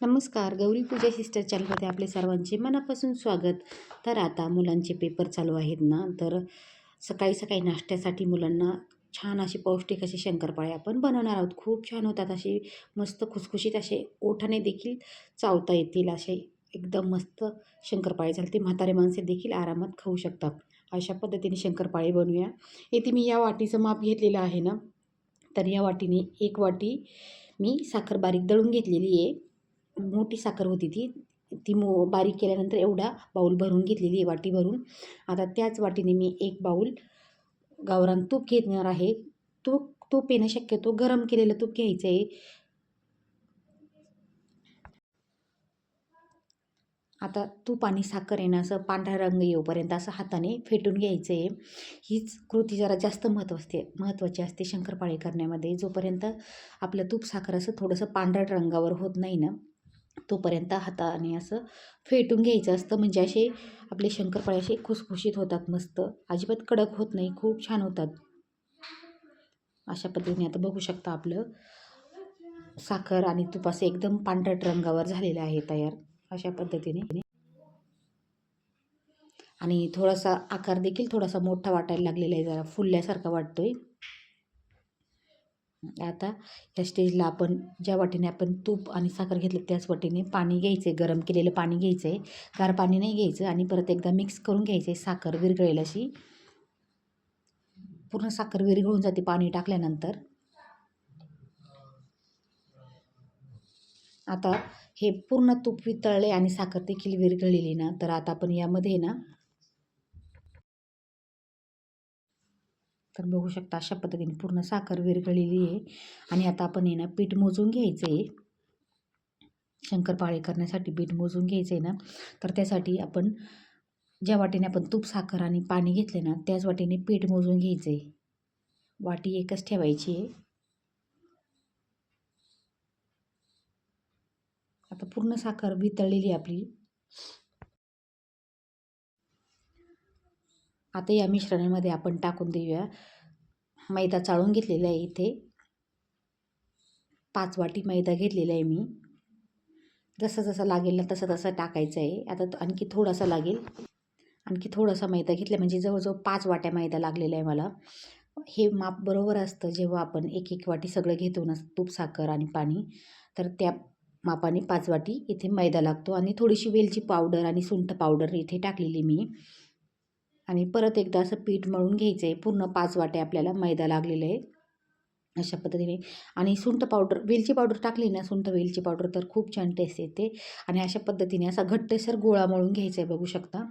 नमस्कार. गौरी पूजा सिस्टर चॅनलमध्ये आपले सर्वांचे मनापासून स्वागत. तर आता मुलांचे पेपर चालू आहेत ना तर सकाळी सकाळी नाश्त्यासाठी मुलांना छान असे पौष्टिक असे शंकरपाळे आपण बनवणार आहोत. खूप छान होतात असे मस्त खुसखुशीत असे ओठाने देखील चावता येतील असे एकदम मस्त शंकरपाळे झाले. ते म्हातारे माणसे देखील आरामात खाऊ शकतात. अशा पद्धतीने शंकरपाळे बनवूया. येथे मी या वाटीचं माप घेतलेलं आहे ना तर या वाटीने एक वाटी मी साखर बारीक दळून घेतलेली आहे. मोठी साखर होती ती. ती मो बारीक केल्यानंतर एवढा बाऊल भरून घेतलेली आहे वाटी भरून. आता त्याच वाटीने मी एक बाऊल गावरान तूप घेणार आहे. तूप तूप येणं शक्यतो गरम केलेलं तूप घ्यायचं आहे. आता तूप आणि साखर येणं असं पांढरा रंग येऊपर्यंत असं हाताने फेटून घ्यायचं आहे. हीच कृती जरा जास्त महत्त्व असते महत्त्वाची असते शंकरपाळे करण्यामध्ये जोपर्यंत आपलं तूप साखर असं थोडंसं पांढऱ्या रंगावर होत नाही ना तोपर्यंत हाताने असं फेटून घ्यायचं असतं. म्हणजे असे आपले शंकरपाळे असे खुसखुशीत होतात मस्त. अजिबात कडक होत नाही खूप छान होतात. अशा पद्धतीने आता बघू शकता आपलं साखर आणि तूप असं एकदम पांढरट रंगावर झालेलं आहे तयार. अशा पद्धतीने. आणि थोडासा आकार देखील थोडासा मोठा वाटायला लागलेला आहे जरा फुलल्यासारखा वाटतोय. आता या स्टेजला आपण ज्या वाटीने आपण तूप आणि साखर घेतलं त्याच वाटीने पाणी घ्यायचं आहे गरम केलेलं पाणी घ्यायचं आहे गार पाणी नाही घ्यायचं आणि परत एकदा मिक्स करून घ्यायचं आहे साखर विरघळेल अशी. पूर्ण साखर विरघळून जाते पाणी टाकल्यानंतर. आता हे पूर्ण तूप वितळले आणि साखर देखील विरघळलेली ना तर आता आपण यामध्ये ना तर बघू शकता. अशा पद्धतीने पूर्ण साखर विरघळलेली आहे. आणि आता आपण आहे ना पीठ मोजून घ्यायचं आहे शंकरपाळे करण्यासाठी पीठ मोजून घ्यायचं आहे ना. तर त्यासाठी आपण ज्या वाटीने आपण तूप साखर आणि पाणी घेतले ना त्याच वाटीने पीठ मोजून घ्यायचं आहे वाटी एकच ठेवायची आहे. आता पूर्ण साखर वितळलेली आपली. आता या मिश्रणामध्ये आपण टाकून देऊया. मैदा चाळून घेतलेला आहे इथे. पाच वाटी मैदा घेतलेला आहे मी. जसं जसं लागेल ना तसं तसं टाकायचं आहे. आता आणखी थोडासा लागेल. आणखी थोडासा मैदा घेतला म्हणजे जवळजवळ पाच वाट्या मैदा लागलेला आहे मला. हे माप बरोबर असतं जेव्हा आपण एक एक वाटी सगळं घेतो ना तूप साखर आणि पाणी तर त्या मापाने पाच वाटी इथे मैदा लागतो. आणि थोडीशी वेलची पावडर आणि सुंठ पावडर इथे टाकलेली मी. आणि परत एकदा असं पीठ मळून घ्यायचं आहे. पूर्ण पाच वाटे आपल्याला मैदा लागलेलं आहे अशा पद्धतीने. आणि सुंठ पावडर वेलची पावडर टाकली ना सुंठ वेलची पावडर तर खूप छान टेस्ट येते. आणि अशा पद्धतीने असा घट्टसर गोळा मळून घ्यायचा आहे बघू शकता.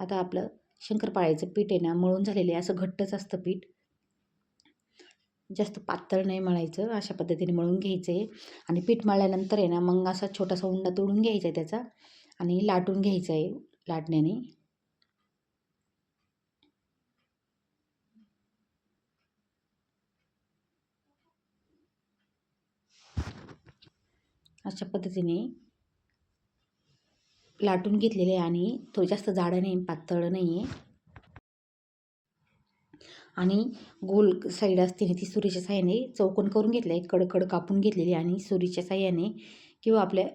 आता आपलं शंकरपाळ्याचं पीठ आहे ना मळून झालेलं आहे. असं घट्टच असतं पीठ. जास्त पातळ नाही मळायचं. अशा पद्धतीने मळून घ्यायचं आहे. आणि पीठ मळल्यानंतर आहे ना मग असा छोटासा उंडा तोडून घ्यायचा आहे त्याचा. आणि लाटून घ्यायचं आहे. लाटण्याने. अशा पद्धतीने लाटून घेतलेले आणि थोडी जास्त जाडं नाही पातळ नाही आहे आणि गोल साईड असते ती सुरीच्या साह्याने चौकोन करून घेतलं आहे कडकड कापून घेतलेली आणि सुरीच्या साह्याने किंवा आपल्या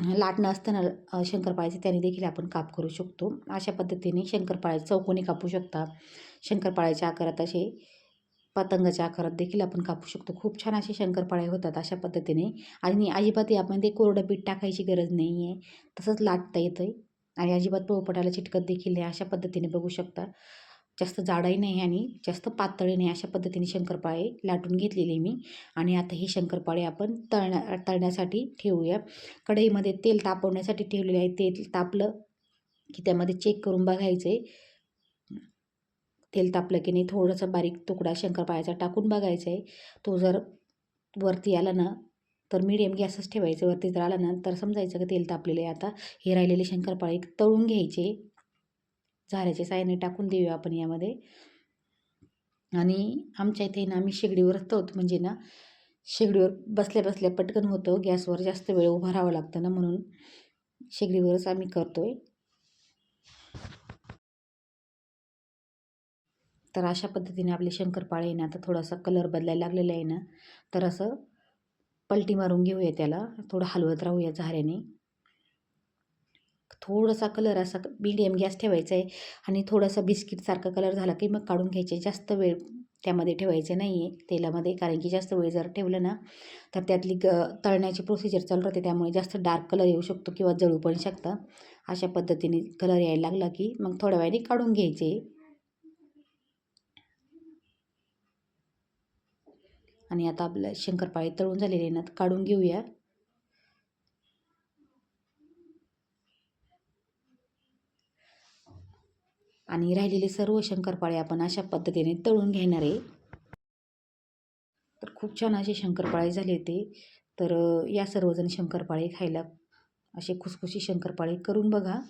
लाटणं असताना शंकरपाळ्याचे त्याने देखील आपण काप करू शकतो. अशा पद्धतीने शंकरपाळ्याचे चौकोनी कापू शकता शंकरपाळ्याच्या आकारात असे पतंगाच्या आकारात देखील आपण कापू शकतो. खूप छान असे शंकरपाळे होतात अशा पद्धतीने. आणि अजिबात यामध्ये कोरडं पीठ टाकायची गरज नाही आहे तसंच लाटता येतं आहे आणि अजिबात पोळपटाला चिटकत देखील नाही अशा पद्धतीने बघू शकता. जास्त जाडही नाही आणि जास्त पातळी नाही अशा पद्धतीने शंकरपाळे लाटून घेतलेले मी. आणि आता हे शंकरपाळे आपण तळण्या तळण्यासाठी ठेवूया. कढईमध्ये तेल तापवण्यासाठी ठेवलेले आहे. तेल तापलं की त्यामध्ये चेक करून बघायचं आहे तेल तापलं की नाही थोडंसं बारीक तुकडा शंकरपाळ्याचा टाकून बघायचा आहे. तो जर वरती आला ना तर मिडियम गॅसच ठेवायचं. वरती जर आला ना तर समजायचं की तेल तापलेलं आहे. आता हे राहिलेले शंकरपाळे तळून घ्यायचे. झाऱ्याच्या सायने टाकून देऊया आपण यामध्ये. आणि आमच्या इथे ना आम्ही शेगडीवरच तळतो म्हणजे ना शेगडीवर बसल्या बसल्या पटकन होतं. गॅसवर जास्त वेळ उभं राहावं लागतं ना म्हणून. शेगडीवरच आम्ही करतो आहे तर अशा पद्धतीने आपले शंकरपाळे ना आता थोडासा कलर बदलायला लागलेला आहे ना तर असं पलटी मारून घेऊया त्याला थोडं हलवत राहूया झाऱ्याने. थोडासा कलर असा मीडियम गॅस ठेवायचा आहे आणि थोडासा बिस्किटसारखा कलर झाला की मग काढून घ्यायचे जास्त वेळ त्यामध्ये ठेवायचे नाही आहे तेलामध्ये कारण की जास्त वेळ जर ठेवलं ना तर त्यातली ग तळण्याची प्रोसिजर चालू राहते त्यामुळे जास्त डार्क कलर येऊ शकतो किंवा जळू पण शकतं. अशा पद्धतीने कलर यायला लागला की मग थोड्या वेळाने काढून घ्यायचे. आणि आता आपलं शंकरपाळे तळून झालेले ना काढून घेऊया. आणि राहिलेले सर्व शंकरपाळे आपण अशा पद्धतीने तळून घेणार आहे. तर खूप छान असे शंकरपाळे झाले ते तर या सर्वजण शंकरपाळे खायला असे खुसखुशी शंकरपाळे करून बघा.